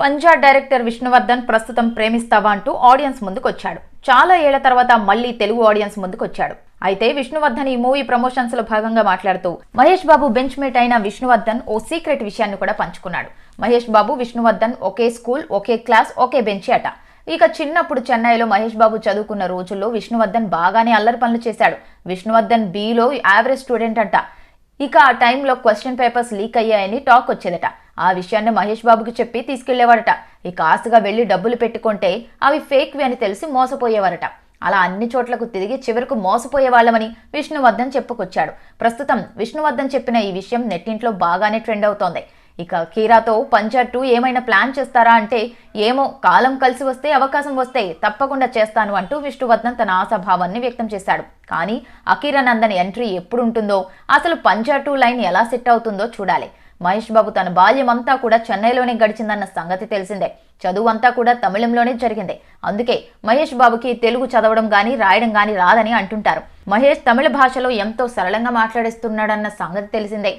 Punjab director Vishnuvardhan ప్రస్తుతం ప్రేమిస్తావా అంటూ audience ముందుకొచ్చాడు. చాలా ఏళ్ళ తర్వాత మళ్ళీ తెలుగు ఆడియన్స్ ముందుకొచ్చాడు. అయితే విష్ణువర్ధన్ ఈ మూవీ ప్రమోషన్స్లో భాగంగా మాట్లాడుతూ మహేష్ బాబు బెంచ్ మేట్ అయిన విష్ణువర్ధన్ ఓ సీక్రెట్ విషయాన్ని కూడా పంచుకున్నాడు. మహేష్ బాబు విష్ణువర్ధన్ ఒకే స్కూల్ ఒకే క్లాస్ ఒకే బెంచి అట. ఇక చిన్నప్పుడు చెన్నైలో మహేష్ బాబు చదువుకున్న రోజుల్లో విష్ణువర్ధన్ బాగానే అల్లరి పనులు చేశాడు. విష్ణువర్ధన్ బిలో యావరేజ్ స్టూడెంట్ అంట. ఇక ఆ టైంలో క్వశ్చన్ పేపర్స్ లీక్ అయ్యాయని టాక్ వచ్చేదట. ఆ విషయాన్ని మహేష్ బాబుకి చెప్పి తీసుకెళ్ళేవాడట. ఇక ఆశగా వెళ్ళి డబ్బులు పెట్టుకుంటే అవి ఫేక్వి అని తెలిసి మోసపోయేవారట. అలా అన్ని చోట్లకు తిరిగి చివరకు మోసపోయే వాళ్ళమని విష్ణువర్ధన్ చెప్పుకొచ్చాడు. ప్రస్తుతం విష్ణువర్ధన్ చెప్పిన ఈ విషయం నెట్టింట్లో బాగానే ట్రెండ్ అవుతోంది. ఇక కీరాతో పంచర్ టూ ఏమైనా ప్లాన్ చేస్తారా అంటే ఏమో కాలం కలిసి వస్తే అవకాశం వస్తే తప్పకుండా చేస్తాను అంటూ విష్ణువర్ధన్ తన ఆశాభావాన్ని వ్యక్తం చేశాడు. కానీ అకీరా నందన్ ఎంట్రీ ఎప్పుడు ఉంటుందో అసలు పంచర్ టూ లైన్ ఎలా సెట్ అవుతుందో చూడాలి. మహేష్ బాబు తన బాల్యం అంతా కూడా చెన్నైలోనే గడిచిందన్న సంగతి తెలిసిందే. చదువు అంతా కూడా తమిళంలోనే జరిగింది. అందుకే మహేష్ బాబుకి తెలుగు చదవడం కానీ రాయడం గాని రాదని అంటుంటారు. మహేష్ తమిళ భాషలో ఎంతో సరళంగా మాట్లాడేస్తున్నాడన్న సంగతి తెలిసిందే.